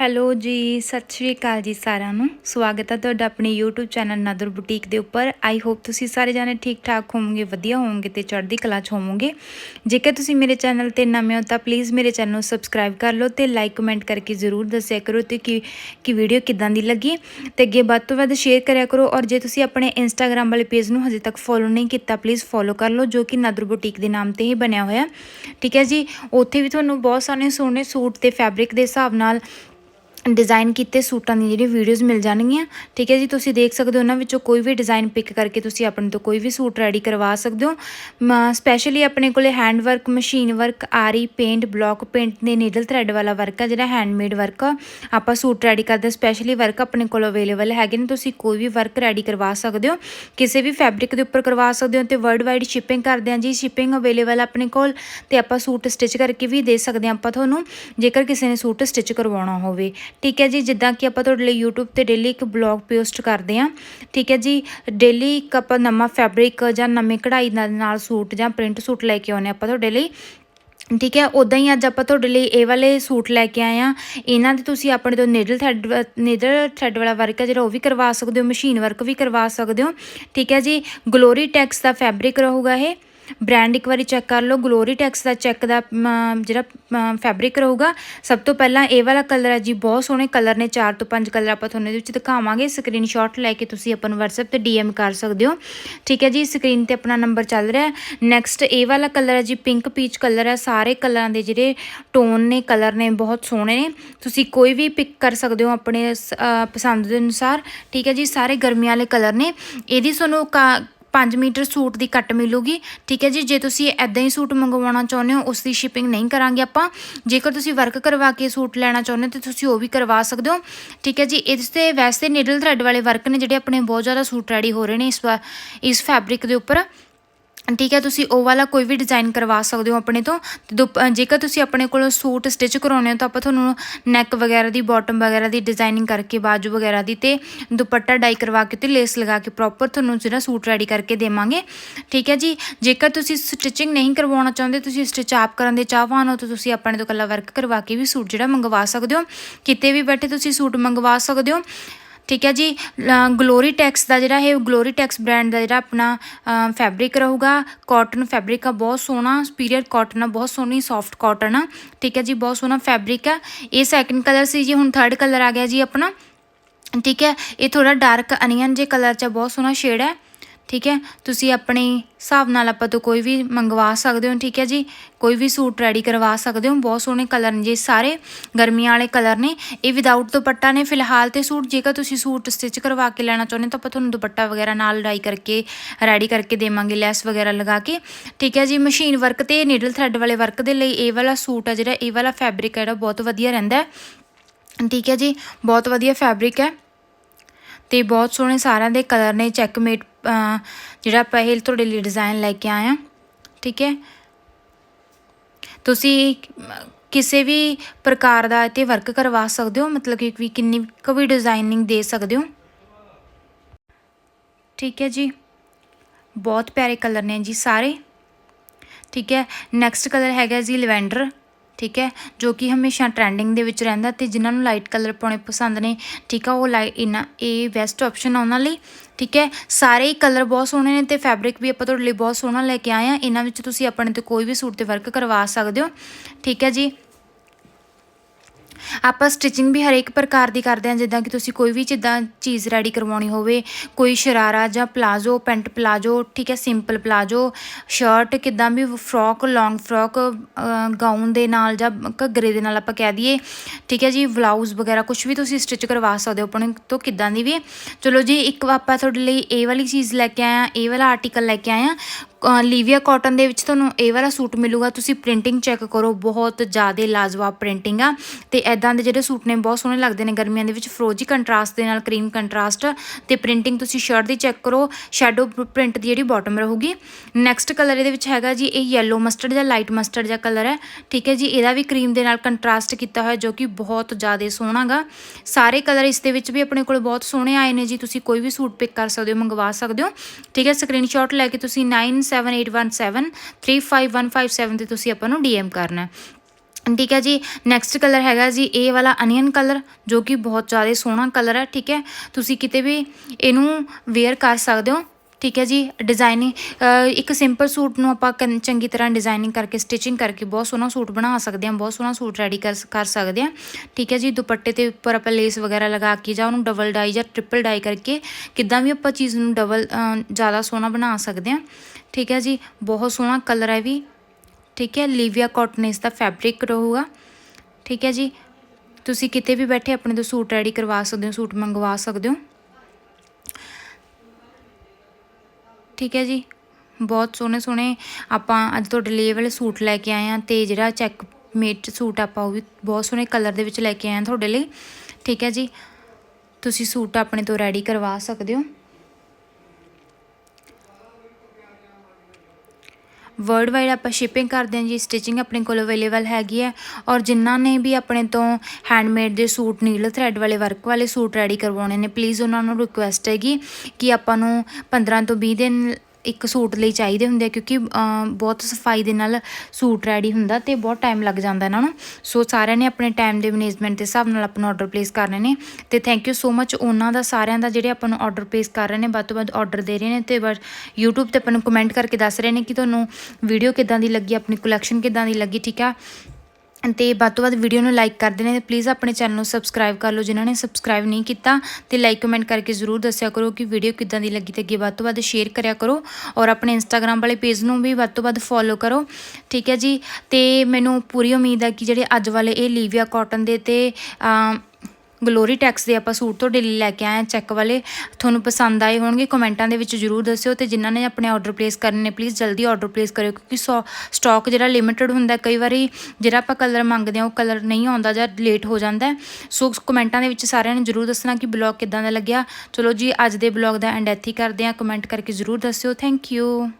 Hello ਜੀ, ਸਤਿ ਸ਼੍ਰੀ ਅਕਾਲ ਜੀ ਸਾਰਿਆਂ ਨੂੰ। ਸਵਾਗਤ ਹੈ ਤੁਹਾਡਾ ਆਪਣੇ YouTube ਚੈਨਲ ਨਦਰ ਬੁਟੀਕ ਦੇ ਉੱਪਰ। ਆਈ ਹੋਪ ਤੁਸੀਂ ਸਾਰੇ ਜਾਣੇ ਠੀਕ ਠਾਕ ਹੋਵੋਗੇ, ਵਧੀਆ ਹੋਵੋਗੇ ਤੇ ਚੜ੍ਹਦੀ ਕਲਾ 'ਚ ਹੋਵੋਗੇ। ਜੇਕਰ ਤੁਸੀਂ ਮੇਰੇ ਚੈਨਲ ਤੇ ਨਵੇਂ ਹੋ ਤਾਂ ਪਲੀਜ਼ ਮੇਰੇ ਚੈਨਲ ਨੂੰ ਸਬਸਕ੍ਰਾਈਬ ਕਰ ਲਓ ਤੇ ਲਾਈਕ ਕਮੈਂਟ ਕਰਕੇ ਜ਼ਰੂਰ ਦੱਸਿਆ ਕਰੋ ਤੇ ਕਿ ਕਿ ਵੀਡੀਓ ਕਿਦਾਂ ਦੀ ਲੱਗੀ। ਤੇ ਅੱਗੇ ਵੱਧ ਤੋਂ ਵੱਧ ਸ਼ੇਅਰ ਕਰਿਆ ਕਰੋ ਔਰ ਜੇ ਤੁਸੀਂ ਆਪਣੇ ਇੰਸਟਾਗ੍ਰam ਵਾਲੇ ਪੇਜ ਨੂੰ ਹਜੇ ਤੱਕ ਫੋਲੋ ਨਹੀਂ ਕੀਤਾ ਪਲੀਜ਼ ਫੋਲੋ ਕਰ ਲਓ ਜੋ ਕਿ ਨਦਰ ਬੁਟੀਕ ਦੇ ਨਾਮ ਤੇ ਹੀ ਬਣਿਆ ਹੋਇਆ। ਠੀਕ ਹੈ ਜੀ, ਉੱਥੇ ਵੀ ਤੁਹਾਨੂੰ ਬਹੁਤ ਸਾਰੇ ਸੋਹਣੇ ਸੂਟ ਤੇ ਫੈਬਰਿਕ ਦੇ ਹਿਸਾਬ ਨਾਲ ਡਿਜ਼ਾਈਨ ਕੀਤੇ ਸੂਟਾਂ ਦੀ ਜਿਹੜੀ ਵੀਡੀਓਜ਼ ਮਿਲ ਜਾਣਗੀਆਂ। ਠੀਕ ਹੈ ਜੀ, ਤੁਸੀਂ ਦੇਖ ਸਕਦੇ ਹੋ ਉਹਨਾਂ ਵਿੱਚੋਂ ਕੋਈ ਵੀ ਡਿਜ਼ਾਈਨ ਪਿਕ ਕਰਕੇ ਤੁਸੀਂ ਆਪਣੇ ਤੋਂ ਕੋਈ ਵੀ ਸੂਟ ਰੈਡੀ ਕਰਵਾ ਸਕਦੇ ਹੋ। ਸਪੈਸ਼ਲੀ ਆਪਣੇ ਕੋਲੇ ਹੈਂਡ ਵਰਕ ਮਸ਼ੀਨ ਵਰਕ ਆਰੀ ਪੇਂਟ ਬਲੌਕ ਪੇਂਟ ਦੇ ਨੀਡਲ ਥ੍ਰੈਡ ਵਾਲਾ ਵਰਕ ਆ, ਜਿਹੜਾ ਹੈਂਡਮੇਡ ਵਰਕ ਆ। ਆਪਾਂ ਸੂਟ ਰੈਡੀ ਕਰਦੇ ਸਪੈਸ਼ਲੀ ਵਰਕ ਆਪਣੇ ਕੋਲ ਅਵੇਲੇਬਲ ਹੈਗੇ ਨੇ, ਤੁਸੀਂ ਕੋਈ ਵੀ ਵਰਕ ਰੈਡੀ ਕਰਵਾ ਸਕਦੇ ਹੋ। ਕਿਸੇ ਵੀ ਫੈਬਰਿਕ ਦੇ ਉੱਪਰ ਕਰਵਾ ਸਕਦੇ ਹੋ ਤੇ ਵਰਲਡ ਵਾਈਡ ਸ਼ਿਪਿੰਗ ਕਰਦੇ ਹਾਂ ਜੀ ਸ਼ਿਪਿੰਗ ਅਵੇਲੇਬਲ ਆਪਣੇ ਕੋਲ ਤੇ ਆਪਾਂ ਸੂਟ ਸਟਿਚ ਕਰਕੇ ਵੀ ਦੇ ਸਕਦੇ ਹਾਂ ਆਪਾਂ ਤੁਹਾਨੂੰ, ਜੇਕਰ ਕਿਸੇ ਨੇ ਸੂਟ ਸਟਿਚ ਕਰਵਾਉਣਾ ਹੋਵੇ। ਠੀਕ ਹੈ ਜੀ, ਜਿੱਦਾਂ ਕਿ ਆਪਾਂ ਤੁਹਾਡੇ ਲਈ YouTube ਤੇ ਡੇਲੀ ਇੱਕ ਬਲੌਗ ਪੋਸਟ ਕਰਦੇ ਹਾਂ। ਠੀਕ ਹੈ ਜੀ ਡੇਲੀ ਇੱਕ ਆਪਾਂ ਨਵਾਂ ਫੈਬਰਿਕ ਜਾਂ ਨਵੀਂ ਕਢਾਈ ਨਾਲ ਸੂਟ ਜਾਂ ਪ੍ਰਿੰਟ ਸੂਟ ਲੈ ਕੇ ਆਉਂਦੇ ਆਪਾਂ ਤੁਹਾਡੇ ਲਈ। ਠੀਕ ਹੈ ਉਦਾਂ ਹੀ ਅੱਜ ਆਪਾਂ ਤੁਹਾਡੇ ਲਈ ਇਹ ਵਾਲੇ ਸੂਟ ਲੈ ਕੇ ਆਏ ਆ ਇਹਨਾਂ ਦੇ ਤੁਸੀਂ ਆਪਣੇ ਤੋਂ ਨੀਡਲ ਥੈਡ ਨੀਡਲ ਥੈਡ ਵਾਲਾ ਵਰਕ ਹੈ, ਜਿਹੜਾ ਉਹ ਵੀ ਕਰਵਾ ਸਕਦੇ ਹੋ ਮਸ਼ੀਨ ਵਰਕ ਵੀ ਕਰਵਾ ਸਕਦੇ ਹੋ। ਠੀਕ ਹੈ ਜੀ ਗਲੋਰੀ ਟੈਕਸ ਦਾ ਫੈਬਰਿਕ ਰਹੂਗਾ ਇਹ। ਬ੍ਰਾਂਡ ਇੱਕ ਵਾਰੀ ਚੈੱਕ ਕਰ ਲਓ ਗਲੋਰੀ ਟੈਕਸ ਦਾ ਚੈੱਕ ਦਾ ਜਿਹੜਾ ਫੈਬਰਿਕ ਰਹੂਗਾ, ਸਭ ਤੋਂ ਪਹਿਲਾਂ ਇਹ ਵਾਲਾ ਕਲਰ ਹੈ ਜੀ, ਬਹੁਤ ਸੋਹਣੇ ਕਲਰ ਨੇ 4 ਤੋਂ 5 ਕਲਰ ਆਪਾਂ ਤੁਹਾਨੂੰ ਇਹਦੇ ਵਿੱਚ ਦਿਖਾਵਾਂਗੇ। ਸਕਰੀਨਸ਼ਾਟ ਲੈ ਕੇ ਤੁਸੀਂ ਆਪਾਂ ਨੂੰ WhatsApp ਤੇ DM ਕਰ ਸਕਦੇ ਹੋ। ਠੀਕ ਹੈ ਜੀ ਸਕਰੀਨ ਤੇ ਆਪਣਾ ਨੰਬਰ ਚੱਲ ਰਿਹਾ ਨੈਕਸਟ ਇਹ ਵਾਲਾ ਕਲਰ ਹੈ ਜੀ ਪਿੰਕ ਪੀਚ ਕਲਰ ਹੈ। ਸਾਰੇ ਕਲਰਾਂ ਦੇ ਜਿਹੜੇ ਟੋਨ ਨੇ ਕਲਰ ਨੇ, ਬਹੁਤ ਸੋਹਣੇ ਨੇ। ਤੁਸੀਂ ਕੋਈ ਵੀ ਪਿਕ ਕਰ ਸਕਦੇ ਹੋ ਆਪਣੇ ਸ- ਪਸੰਦ ਦੇ ਅਨੁਸਾਰ। ਠੀਕ ਹੈ ਜੀ, ਸਾਰੇ ਗਰਮੀਆਂ ਵਾਲੇ ਕਲਰ ਨੇ। ਇਹਦੀ ਤੁਹਾਨੂੰ ਕਾ- 5 ਮੀਟਰ ਸੂਟ ਦੀ ਕੱਟ ਮਿਲੂਗੀ। ਠੀਕ ਹੈ ਜੀ, ਜੇ ਤੁਸੀਂ ਐਦਾਂ ਹੀ ਸੂਟ ਮੰਗਵਾਉਣਾ ਚਾਹੁੰਦੇ ਹੋ ਉਸ ਦੀ ਸ਼ਿਪਿੰਗ ਨਹੀਂ ਕਰਾਂਗੇ ਆਪਾਂ। ਜੇਕਰ ਤੁਸੀਂ ਵਰਕ ਕਰਵਾ ਕੇ ਸੂਟ ਲੈਣਾ ਚਾਹੁੰਦੇ ਹੋ, ਤੇ ਤੁਸੀਂ ਉਹ ਵੀ ਕਰਵਾ ਸਕਦੇ ਹੋ। ਠੀਕ ਹੈ ਜੀ ਇਸ ਤੇ ਵੈਸੇ ਨਿਡਲ ਥ੍ਰੈਡ ਵਾਲੇ ਵਰਕ ਨੇ ਜਿਹੜੇ ਆਪਣੇ ਬਹੁਤ ਜ਼ਿਆਦਾ ਸੂਟ ਰੈਡੀ ਹੋ ਰਹੇ ਨੇ ਇਸ ਵਾਰ ਇਸ ਫੈਬਰਿਕ ਦੇ ਉੱਪਰ। ਠੀਕ ਹੈ, ਤੁਸੀਂ ਉਹ ਵਾਲਾ ਕੋਈ ਵੀ ਡਿਜ਼ਾਈਨ ਕਰਵਾ ਸਕਦੇ ਹੋ ਆਪਣੇ ਤੋਂ। ਤੇ ਦੁਪ- ਜੇਕਰ ਤੁਸੀਂ ਆਪਣੇ ਕੋਲੋਂ ਸੂਟ ਸਟਿਚ ਕਰਾਉਣੇ ਹੋ, ਤਾਂ ਆਪਾਂ ਤੁਹਾਨੂੰ ਨੈਕ ਵਗੈਰਾ ਦੀ ਬਾਟਮ ਵਗੈਰਾ ਦੀ ਡਿਜ਼ਾਈਨਿੰਗ ਕਰਕੇ, ਬਾਜੂ ਵਗੈਰਾ ਦੀ ਤੇ ਦੁਪੱਟਾ ਡਾਈ ਕਰਵਾ ਕੇ ਤੇ ਲੇਸ ਲਗਾ ਕੇ ਪ੍ਰੋਪਰ ਤੁਹਾਨੂੰ ਜਿਹੜਾ ਸੂਟ ਰੈਡੀ ਕਰਕੇ ਦੇਵਾਂਗੇ। ਠੀਕ ਹੈ ਜੀ? ਜੇਕਰ ਤੁਸੀਂ ਸਟਿਚਿੰਗ ਨਹੀਂ ਕਰਵਾਉਣਾ ਚਾਹੁੰਦੇ, ਤੁਸੀਂ ਸਟਿਚ ਆਪ ਕਰਨ ਦੇ ਚਾਹਵਾਨ ਹੋ, ਤਾਂ ਤੁਸੀਂ ਆਪਣੇ ਤੋਂ ਕੱਲਾ ਵਰਕ ਕਰਵਾ ਕੇ ਵੀ ਸੂਟ ਜਿਹੜਾ ਮੰਗਵਾ ਸਕਦੇ ਹੋ। ਕਿਤੇ ਵੀ ਬੈਠੇ ਤੁਸੀਂ ਸੂਟ ਮੰਗਵਾ ਸਕਦੇ ਹੋ। ਠੀਕ ਹੈ ਜੀ ਗਲੋਰੀ ਟੈਕਸ ਦਾ ਜਿਹੜਾ ਇਹ ਗਲੋਰੀ ਟੈਕਸ ਬ੍ਰਾਂਡ ਦਾ ਜਿਹੜਾ ਆਪਣਾ ਫੈਬਰਿਕ ਰਹੂਗਾ ਕਾਟਨ ਫੈਬਰਿਕ ਆ, ਬਹੁਤ ਸੋਹਣਾ ਸੁਪੀਰੀਅਰ ਕਾਟਨ ਆ, ਬਹੁਤ ਸੋਹਣੀ ਸੌਫਟ ਕਾਟਨ ਆ, ਠੀਕ ਹੈ ਜੀ, ਬਹੁਤ ਸੋਹਣਾ ਫੈਬਰਿਕ ਆ। ਇਹ ਸੈਕੰਡ ਕਲਰ ਸੀ ਜੀ, ਹੁਣ ਥਰਡ ਕਲਰ ਆ ਗਿਆ ਜੀ ਆਪਣਾ, ਠੀਕ ਹੈ, ਇਹ ਥੋੜਾ ਡਾਰਕ ਅਨੀਅਨ ਜੇ ਕਲਰ ਚ ਬਹੁਤ ਸੋਹਣਾ ਸ਼ੇਡ ਹੈ ਠੀਕ ਹੈ? ਤੁਸੀਂ ਆਪਣੇ ਹਿਸਾਬ ਨਾਲ ਆਪਾਂ ਤੋਂ ਕੋਈ ਵੀ ਮੰਗਵਾ ਸਕਦੇ ਹੋ, ਠੀਕ ਹੈ ਜੀ? ਕੋਈ ਵੀ ਸੂਟ ਰੈਡੀ ਕਰਵਾ ਸਕਦੇ ਹੋ, ਬਹੁਤ ਸੋਹਣੇ ਕਲਰ ਨੇ ਜੀ, ਸਾਰੇ ਗਰਮੀਆਂ ਵਾਲੇ ਕਲਰ ਨੇ। ਇਹ ਵਿਦਆਊਟ ਦੁਪੱਟਾ ਨੇ, ਫਿਲਹਾਲ ਤੇ ਸੂਟ ਜੇਕਰ ਤੁਸੀਂ ਸੂਟ ਸਟਿਚ ਕਰਵਾ ਕੇ ਲੈਣਾ ਚਾਹੁੰਦੇ ਹੋ, ਤਾਂ ਆਪਾਂ ਤੁਹਾਨੂੰ ਦੁਪੱਟਾ ਵਗੈਰਾ ਨਾਲ ਡਾਈ ਕਰਕੇ ਰੈਡੀ ਕਰਕੇ ਦੇਵਾਂਗੇ ਲੈਸ ਵਗੈਰਾ ਲਗਾ ਕੇ। ਠੀਕ ਹੈ ਜੀ ਮਸ਼ੀਨ ਵਰਕ ਤੇ ਨੀਡਲ ਥ੍ਰੈਡ ਵਾਲੇ ਵਰਕ ਦੇ ਲਈ ਇਹ ਵਾਲਾ ਸੂਟ ਹੈ ਜਿਹੜਾ, ਇਹ ਵਾਲਾ ਫੈਬਰਿਕ ਹੈ ਜਿਹੜਾ ਬਹੁਤ ਵਧੀਆ ਰਹਿੰਦਾ ਠੀਕ ਹੈ ਜੀ, ਬਹੁਤ ਵਧੀਆ ਫੈਬਰਿਕ ਹੈ। ਤੇ ਬਹੁਤ ਸੋਹਣੇ ਸਾਰਿਆਂ ਦੇ ਕਲਰ ਨੇ ਚੈੱਕਮੇਟ ਜਿਹੜਾ ਪਹਿਲ ਤੁਹਾਡੇ ਲਈ ਡਿਜ਼ਾਈਨ ਲੈ ਕੇ ਆਇਆ ਠੀਕ ਹੈ? ਤੁਸੀਂ ਕਿਸੇ ਵੀ ਪ੍ਰਕਾਰ ਦਾ ਇੱਥੇ ਵਰਕ ਕਰਵਾ ਸਕਦੇ ਹੋ? ਮਤਲਬ ਕਿ ਵੀ ਕਿੰਨੀ ਕੁ ਵੀ ਡਿਜ਼ਾਈਨਿੰਗ ਦੇ ਸਕਦੇ ਹੋ? ਠੀਕ ਹੈ ਜੀ। ਬਹੁਤ ਪਿਆਰੇ ਕਲਰ ਨੇ ਜੀ ਸਾਰੇ। ਠੀਕ ਹੈ। ਨੈਕਸਟ ਕਲਰ ਹੈਗਾ ਜੀ ਲਵੈਂਡਰ ਠੀਕ ਹੈ, ਜੋ ਕਿ ਹਮੇਸ਼ਾ ਟ੍ਰੈਂਡਿੰਗ ਦੇ ਵਿੱਚ ਰਹਿੰਦਾ ਤੇ ਜਿਨ੍ਹਾਂ ਨੂੰ ਲਾਈਟ ਕਲਰ ਪਾਉਣੇ ਪਸੰਦ ਨੇ, ਠੀਕ ਆ, ਉਹ ਲਾਈਟ ਇਨਾ ਇਹ ਬੈਸਟ ਆਪਸ਼ਨ ਆ ਉਹਨਾਂ ਲਈ, ਠੀਕ ਹੈ, ਸਾਰੇ ਹੀ ਕਲਰ ਬਹੁਤ ਸੋਹਣੇ ਨੇ ਤੇ ਫੈਬਰਿਕ ਵੀ ਆਪਾਂ ਤੁਹਾਡੇ ਲਈ ਬਹੁਤ ਸੋਹਣਾ ਲੈ ਕੇ ਆਏ ਆ ਇਹਨਾਂ ਵਿੱਚ ਤੁਸੀਂ ਆਪਣੇ ਤੇ ਕੋਈ ਵੀ ਸੂਟ ਤੇ ਵਰਕ ਕਰਵਾ ਸਕਦੇ ਹੋ, ਠੀਕ ਹੈ ਜੀ। ਆਪਾਂ ਸਟਿਚਿੰਗ ਵੀ ਹਰੇਕ ਪ੍ਰਕਾਰ ਦੀ ਕਰਦੇ ਹਾਂ, ਜਿੱਦਾਂ ਕਿ ਤੁਸੀਂ ਕੋਈ ਵੀ ਜਿੱਦਾਂ ਚੀਜ਼ ਰੈਡੀ ਕਰਵਾਉਣੀ ਹੋਵੇ, ਕੋਈ ਸ਼ਰਾਰਾ ਜਾਂ ਪਲਾਜ਼ੋ ਪੈਂਟ ਪਲਾਜ਼ੋ ਠੀਕ ਹੈ ਸਿੰਪਲ ਪਲਾਜ਼ੋ ਸ਼ਰਟ ਕਿੱਦਾਂ ਵੀ ਫਰੋਕ ਲੌਂਗ ਫਰੋਕ ਗਾਊਨ ਦੇ ਨਾਲ ਜਾਂ ਘੱਗਰੇ ਦੇ ਨਾਲ ਆਪਾਂ ਕਹਿ ਦਈਏ, ਠੀਕ ਹੈ ਜੀ ਬਲਾਊਜ਼ ਵਗੈਰਾ ਕੁਝ ਵੀ ਤੁਸੀਂ ਸਟਿਚ ਕਰਵਾ ਸਕਦੇ ਹੋ ਆਪਣੇ ਤੋਂ ਕਿੱਦਾਂ ਦੀ ਵੀ ਚਲੋ ਜੀ, ਇੱਕ ਆਪਾਂ ਤੁਹਾਡੇ ਲਈ ਇਹ ਵਾਲੀ ਚੀਜ਼ ਲੈ ਕੇ ਆਏ ਆ ਇਹ ਵਾਲਾ ਆਰਟੀਕਲ ਲੈ ਕੇ ਆਏ ਆ ਲੀਵੀਆ ਕਾਟਨ ਦੇ ਵਿੱਚ ਤੁਹਾਨੂੰ ਇਹ ਵਾਲਾ ਸੂਟ ਮਿਲੂਗਾ। ਤੁਸੀਂ ਪ੍ਰਿੰਟਿੰਗ ਚੈੱਕ ਕਰੋ, ਬਹੁਤ ਜ਼ਿਆਦਾ ਲਾਜਵਾਬ ਪ੍ਰਿੰਟਿੰਗ ਆ। ਤੇ ਐਦਾਂ ਦੇ ਜਿਹੜੇ ਸੂਟ ਨੇ, ਬਹੁਤ ਸੋਹਣੇ ਲੱਗਦੇ ਨੇ ਗਰਮੀਆਂ ਦੇ ਵਿੱਚ। ਫਰੋਜੀ ਕੰਟਰਾਸਟ ਦੇ ਨਾਲ ਕਰੀਮ ਕੰਟਰਾਸਟ ਤੇ ਪ੍ਰਿੰਟਿੰਗ ਤੁਸੀਂ ਸ਼ਰਟ ਦੀ ਚੈੱਕ ਕਰੋ। ਸ਼ੈਡੋ ਪ੍ਰਿੰਟ ਦੀ ਜਿਹੜੀ ਬਾਟਮ ਰਹੂਗੀ। ਨੈਕਸਟ ਕਲਰ ਇਹਦੇ ਵਿੱਚ ਹੈਗਾ ਜੀ, ਇਹ ਯੈਲੋ ਮਸਟਰਡ ਜਾਂ ਲਾਈਟ ਮਸਟਰਡ ਜਾਂ ਕਲਰ ਹੈ। ਠੀਕ ਹੈ ਜੀ, ਇਹਦਾ ਵੀ ਕਰੀਮ ਦੇ ਨਾਲ ਕੰਟਰਾਸਟ ਕੀਤਾ ਹੋਇਆ, ਜੋ ਕਿ ਬਹੁਤ ਜ਼ਿਆਦਾ ਸੋਹਣਾਗਾ ਸਾਰੇ ਕਲਰ ਇਸ ਦੇ ਵਿੱਚ ਵੀ ਆਪਣੇ ਕੋਲ ਬਹੁਤ ਸੋਹਣੇ ਆਏ ਨੇ ਜੀ। ਤੁਸੀਂ ਕੋਈ ਵੀ ਸੂਟ ਪਿਕ ਕਰ ਸਕਦੇ ਹੋ, ਮੰਗਵਾ ਸਕਦੇ ਹੋ। ਠੀਕ ਹੈ ਸਕਰੀਨਸ਼ਾਟ ਲੈ ਕੇ ਤੁਸੀਂ 97817 35157 ਤੇ ਤੁਸੀਂ ਆਪਾਂ ਨੂੰ ਡੀਐਮ ਕਰਨਾ ਠੀਕ ਹੈ ਜੀ ਨੈਕਸਟ ਕਲਰ ਹੈਗਾ ਜੀ, ਇਹ ਵਾਲਾ ਅਨੀਅਨ ਕਲਰ ਜੋ ਕਿ ਬਹੁਤ ਜ਼ਿਆਦਾ ਸੋਹਣਾ ਕਲਰ ਹੈ, ਠੀਕ ਹੈ। ਤੁਸੀਂ ਕਿਤੇ ਵੀ ਇਹਨੂੰ ਵੇਅਰ ਕਰ ਸਕਦੇ ਹੋ। ਠੀਕ ਹੈ ਜੀ ਡਿਜ਼ਾਈਨਿੰਗ ਇੱਕ ਸਿੰਪਲ ਸੂਟ ਨੂੰ ਆਪਾਂ ਕਨ- ਚੰਗੀ ਤਰ੍ਹਾਂ ਡਿਜ਼ਾਈਨਿੰਗ ਕਰਕੇ ਸਟਿਚਿੰਗ ਕਰਕੇ ਬਹੁਤ ਸੋਹਣਾ ਸੂਟ ਬਣਾ ਸਕਦੇ ਹਾਂ, ਬਹੁਤ ਸੋਹਣਾ ਸੂਟ ਰੈਡੀ ਕਰ ਕਰ ਸਕਦੇ ਹਾਂ। ਠੀਕ ਹੈ ਜੀ, ਦੁਪੱਟੇ ਤੇ ਉੱਪਰ ਆਪਾਂ ਲੇਸ ਵਗੈਰਾ ਲਗਾ ਕੇ ਜਾਂ ਉਹਨੂੰ ਡਬਲ ਡਾਈ ਜਾਂ ਟ੍ਰਿਪਲ ਡਾਈ ਕਰਕੇ ਕਿੱਦਾਂ ਵੀ ਆਪਾਂ ਚੀਜ਼ ਨੂੰ ਡਬਲ ਜ਼ਿਆਦਾ ਸੋਹਣਾ ਬਣਾ ਸਕਦੇ ਹਾਂ। ਠੀਕ ਹੈ ਜੀ, ਬਹੁਤ ਸੋਹਣਾ ਕਲਰ ਹੈ ਵੀ। ਠੀਕ ਹੈ ਲੀਵੀਆ ਕਾਟਨ ਇਸ ਦਾ ਫੈਬਰਿਕ ਰਹੂਗਾ। ਠੀਕ ਹੈ ਜੀ, ਤੁਸੀਂ ਕਿਤੇ ਵੀ ਬੈਠੇ ਆਪਣੇ ਤੋਂ ਸੂਟ ਰੈਡੀ ਕਰਵਾ ਸਕਦੇ ਹੋ ਸੂਟ ਮੰਗਵਾ ਸਕਦੇ ਹੋ। ਠੀਕ ਹੈ ਜੀ। ਬਹੁਤ ਸੋਹਣੇ ਸੋਹਣੇ ਆਪਾਂ ਅੱਜ ਤੁਹਾਡੇ ਲਈ ਇਹ ਵਾਲੇ ਸੂਟ ਲੈ ਕੇ ਆਏ ਆ ਤੇ ਜਿਹੜਾ ਚੈੱਕ ਮੇਟ ਸੂਟ ਆਪਾਂ ਉਹ ਵੀ ਬਹੁਤ ਸੋਹਣੇ ਕਲਰ ਦੇ ਵਿੱਚ ਲੈ ਕੇ ਆਏ ਆ ਤੁਹਾਡੇ ਲਈ। ਠੀਕ ਹੈ ਜੀ। ਤੁਸੀਂ ਸੂਟ ਆਪਣੇ ਤੋਂ ਰੈਡੀ ਕਰਵਾ ਸਕਦੇ ਹੋ। ਵਰਲਡ ਵਾਈਡ ਆਪਾਂ ਸ਼ਿਪਿੰਗ ਕਰਦੇ ਹਾਂ ਜੀ ਸਟਿਚਿੰਗ ਆਪਣੇ ਕੋਲ ਅਵੇਲੇਬਲ ਹੈਗੀ ਹੈ ਔਰ ਜਿਨ੍ਹਾਂ ਨੇ ਵੀ ਆਪਣੇ ਤੋਂ ਹੈਂਡਮੇਡ ਦੇ ਸੂਟ ਨੀਲ ਥਰੈਡ ਵਾਲੇ ਵਰਕ ਵਾਲੇ ਸੂਟ ਰੈਡੀ ਕਰਵਾਉਣੇ ਨੇ ਪਲੀਜ਼ ਉਹਨਾਂ ਨੂੰ ਰਿਕੁਐਸਟ ਹੈਗੀ ਕਿ ਆਪਾਂ ਨੂੰ 15 ਤੋਂ 20 ਦਿਨ ਇੱਕ ਸੂਟ ਲਈ ਚਾਹੀਦੇ ਹੁੰਦੇ ਆ, ਕਿਉਂਕਿ ਬਹੁਤ ਸਫ਼ਾਈ ਦੇ ਨਾਲ ਸੂਟ ਰੈਡੀ ਹੁੰਦਾ ਤੇ ਬਹੁਤ ਟਾਈਮ ਲੱਗ ਜਾਂਦਾ ਇਹਨਾਂ ਨੂੰ। ਸੋ ਸਾਰਿਆਂ ਨੇ ਆਪਣੇ ਟਾਈਮ ਦੇ ਮੈਨੇਜਮੈਂਟ ਦੇ ਹਿਸਾਬ ਨਾਲ ਆਪਣਾ ਆਰਡਰ ਪਲੇਸ ਕਰਨੇ ਨੇ। ਤੇ ਥੈਂਕ ਯੂ ਸੋ ਮੱਚ ਉਹਨਾਂ ਦਾ, ਸਾਰਿਆਂ ਦਾ ਜਿਹੜੇ ਆਪਾਂ ਨੂੰ ਆਰਡਰ ਪਲੇਸ ਕਰ ਰਹੇ ਨੇ, ਵੱਧ ਤੋਂ ਵੱਧ ਆਰਡਰ ਦੇ ਰਹੇ ਨੇ ਤੇ ਬਸ YouTube ਤੇ ਆਪਾਂ ਨੂੰ ਕਮੈਂਟ ਕਰਕੇ ਦੱਸ ਰਹੇ ਨੇ ਕਿ ਤੁਹਾਨੂੰ ਵੀਡੀਓ ਕਿੱਦਾਂ ਦੀ ਲੱਗੀ, ਆਪਣੀ ਕਲੈਕਸ਼ਨ ਕਿੱਦਾਂ ਦੀ ਲੱਗੀ, ਠੀਕ ਆ? ਤੇ ਵੱਧ ਤੋਂ ਵੱਧ ਵੀਡੀਓ ਨੂੰ ਲਾਈਕ ਕਰ ਦੇਣੇ ਤੇ ਪਲੀਜ਼ ਆਪਣੇ ਚੈਨਲ ਨੂੰ ਸਬਸਕ੍ਰਾਈਬ ਕਰ ਲਓ ਜਿਨ੍ਹਾਂ ਨੇ ਸਬਸਕ੍ਰਾਈਬ ਨਹੀਂ ਕੀਤਾ ਤੇ ਲਾਈਕ ਕਮੈਂਟ ਕਰਕੇ ਜ਼ਰੂਰ ਦੱਸਿਆ ਕਰੋ ਕਿ ਵੀਡੀਓ ਕਿੱਦਾਂ ਦੀ ਲੱਗੀ ਤੇ ਅੱਗੇ ਵੱਧ ਤੋਂ ਵੱਧ ਸ਼ੇਅਰ ਕਰਿਆ ਕਰੋ ਔਰ ਆਪਣੇ ਇੰਸਟਾਗ੍ਰam ਵਾਲੇ ਪੇਜ ਨੂੰ ਵੀ ਵੱਧ ਤੋਂ ਵੱਧ ਫੋਲੋ ਕਰੋ। ਠੀਕ ਹੈ ਜੀ? ਤੇ ਮੈਨੂੰ ਪੂਰੀ ਉਮੀਦ ਹੈ ਕਿ ਜਿਹੜੇ ਅੱਜ ਵਾਲੇ ਇਹ ਲੀਵੀਆ ਕਾਟਨ ਦੇ ਤੇ ਗਲੋਰੀ ਟੈਕਸ ਦੇ ਆਪਾਂ ਸੂਟ ਤੋਂ ਡੇਲੀ ਲੈ ਕੇ ਆਏ ਹਾਂ ਚੈੱਕ ਵਾਲੇ। ਤੁਹਾਨੂੰ ਪਸੰਦ ਆਏ ਹੋਣਗੇ, ਕਮੈਂਟਾਂ ਦੇ ਵਿੱਚ ਜਰੂਰ ਦੱਸਿਓ ਤੇ ਜਿਨ੍ਹਾਂ ਨੇ ਆਪਣੇ ਆਰਡਰ ਪਲੇਸ ਕਰਨੇ ਨੇ ਪਲੀਜ਼ ਜਲਦੀ ਆਰਡਰ ਪਲੇਸ ਕਰਿਓ ਕਿਉਂਕਿ ਸਟਾਕ ਜਿਹੜਾ ਲਿਮਿਟਿਡ ਹੁੰਦਾ ਕਈ ਵਾਰੀ ਜਿਹੜਾ ਆਪਾਂ ਕਲਰ ਮੰਗਦੇ ਹਾਂ, ਉਹ ਕਲਰ ਨਹੀਂ ਆਉਂਦਾ ਜਾਂ ਲੇਟ ਹੋ ਜਾਂਦਾ ਸੋ ਕਮੈਂਟਾਂ ਦੇ ਵਿੱਚ ਸਾਰਿਆਂ ਨੇ ਜਰੂਰ ਦੱਸਣਾ ਕਿ ਬਲੌਗ ਕਿੱਦਾਂ ਦਾ ਲੱਗਿਆ। ਚਲੋ ਜੀ, ਅੱਜ ਦੇ ਬਲੌਗ ਦਾ ਐਂਡ ਇੱਥੇ ਹੀ ਕਰਦੇ ਹਾਂ। ਕਮੈਂਟ ਕਰਕੇ ਜਰੂਰ ਦੱਸਿਓ। Thank you